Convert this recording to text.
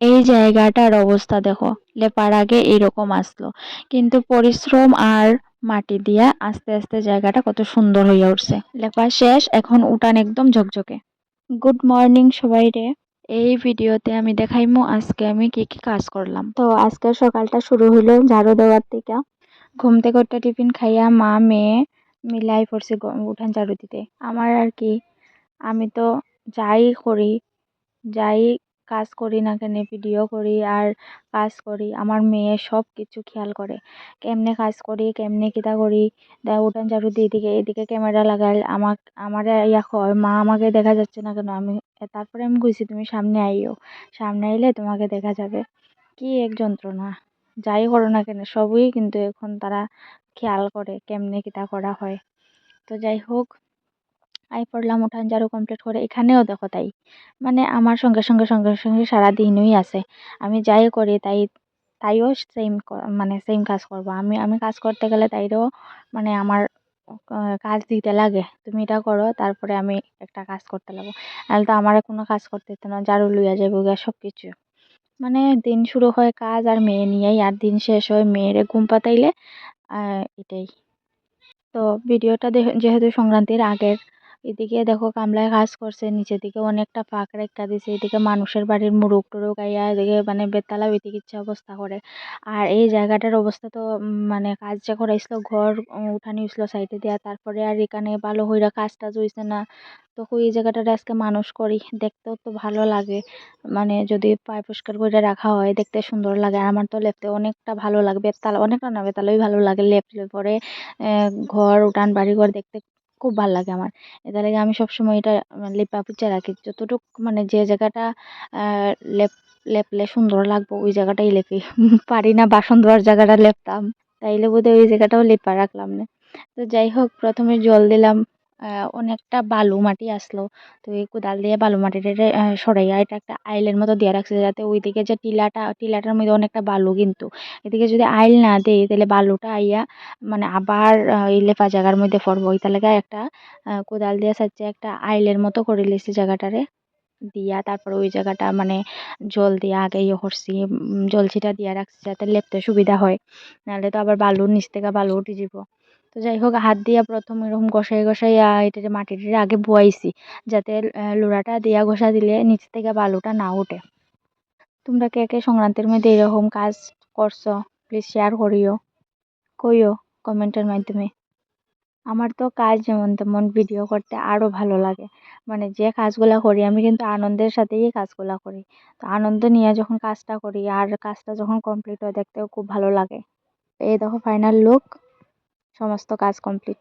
এই জায়গাটার অবস্থা দেখো, লেপার আগে এরকম আসলো। কিন্তু পরিশ্রম আর মাটি দিয়া আস্তে আস্তে জায়গাটা কত সুন্দর হইয়া উঠছে। লেপা শেষ, এখন উঠান একদম ঝকঝকে। গুড মর্নিং সবাই রে। এই ভিডিওতে আমি দেখাইমু আজকে আমি কি কি কাজ করলাম। তো আজকে সকালটা শুরু হইল ঝাড়ু দেওয়ার থেকে। ঘুম থেকে একটা টিফিন খাইয়া মা, মেয়ে মিলাই পড়ছে উঠান ঝাড়ু দিতে। আমার আর কি, আমি তো যাই করি, যাই কাজ করি না কেন, ভিডিও করি আর কাজ করি। আমার মেয়ে সব কিছু খেয়াল করে। কেমনে কাজ করি, কেমনে কিতা করি? উঠান ঝাড়ু দিয়ে এদিকে এদিকে ক্যামেরা লাগাই আমাক, আমারে ইয়া কয়, মা, আমাকে দেখা যাচ্ছে না কেন? আমি তারপরে আমি কইছি, তুমি সামনে আইও। সামনে আইলে তোমাকে দেখা যাবে। কি এক যন্ত্রণা। যাই করো না কেন, সবই কিন্তু এখন তারা খেয়াল করে কেমনে কিতা করা হয়। তো যাই হোক আই পড়লাম উঠান ঝাড়ু কমপ্লিট করে, এখানেও দেখো তাই। মানে আমার সঙ্গে সঙ্গে সঙ্গে সঙ্গে সারাদিনই আছে। আমি যাই করি তাই, তাইও সেম মানে সেম কাজ করব। আমি আমি কাজ করতে গেলে তাইরও মানে আমার কাজ দিতে লাগে। তুমি এটা করো, তারপরে আমি একটা কাজ করতে লাগবো। নাহলে তো আমার কোনো কাজ করতে দিত না, ঝাড়ু লইয়া যাব গা সব কিছু মানে দিন শুরু হয় কাজ আর মেয়ে নিয়েই, আর দিন শেষ হয় মেয়েরে ঘুম পাতাইলে এটাই। তো ভিডিওটা যেহেতু সংক্রান্তির আগের এদিকে দেখো কামলায় কাজ করছে, নিচের দিকে অনেকটা ফাঁক রেখা দিছে, এদিকে মানুষের বাড়ির মুরুখ টুরুক আইয়া এদিকে মানে বেতালা হইতে ইচ্ছা অবস্থা করে। আর এই জায়গাটার অবস্থা তো মানে কাজ যে করাইছিল, ঘর উঠানি হইছিল সাইডে দিয়া, তারপরে আর এখানে ভালো হইরা কাজ টাজ হইছে না। তো এই জায়গাটাতে আজকে মানুষ করি, দেখতেও তো ভালো লাগে। মানে যদি পায় পরিষ্কার করে রাখা হয়, দেখতে সুন্দর লাগে। আর আমার তো লেপতে অনেকটা ভালো লাগে, বেতাল, অনেকটা না বেতালই ভালো লাগে, লেপলে পরে ঘর, উঠান বাড়ি ঘর দেখতে খুব ভালো লাগে আমার। এটা লাগে আমি সবসময় এটা লেপা পুচা রাখি। যতটুক মানে যে জায়গাটা লেপ, লেপলে সুন্দর লাগবো, ওই জায়গাটাই লেপি। পারি না বাসন ধোয়ার জায়গাটা লেপতাম, তাইলে বোধহয় ওই জায়গাটাও লেপা রাখলাম না। তো যাই হোক, প্রথমে জল দিলাম। অনেকটা বালু মাটি আসলো। তো এই কোদাল দিয়ে বালু মাটিটা সরাইয়া এটা একটা আইলের মতো দিয়ে রাখছে যাতে ওইদিকে যে টিলাটা, টিলাটার মধ্যে অনেকটা বালু কিন্তু। এদিকে যদি আইল না দেই, তাহলে বালুটা আইয়া মানে আবার এই লেপা জায়গার মধ্যে পড়ব। ওইটা লেগে একটা কোদাল দিয়ে সাইডে একটা আইলের মতো করে লিছি জায়গাটারে দিয়া তারপর ওই জায়গাটা মানে জল দিয়া আগে ইয়ে করছি জল ছিটা দিয়া রাখছি যাতে লেপতে সুবিধা হয়। নাহলে তো আবার বালুর নিচ থেকে বালু উঠে যাব তো যাই হোক হাত দিয়া প্রথম এরকম ঘষাই ঘষাই এটা মাটিটা আগে বয়াইছি, যাতে লোড়াটা দিয়া ঘষা দিলে নিচ থেকে বালুটা না ওঠে। তোমরা কে কে সংক্রান্তির মধ্যে এরকম কাজ করছ প্লিজ শেয়ার করিও, কইও কমেন্টের মাধ্যমে। আমার তো কাজ যেমন তেমন ভিডিও করতে আরও ভালো লাগে। মানে যে কাজগুলা করি, আমি কিন্তু আনন্দের সাথেই কাজগুলা করি। তো আনন্দ নিয়ে যখন কাজটা করি, আর কাজটা যখন কমপ্লিট হয়, দেখতেও খুব ভালো লাগে। এই দেখো ফাইনাল লুক সমস্ত কাজ কমপ্লিট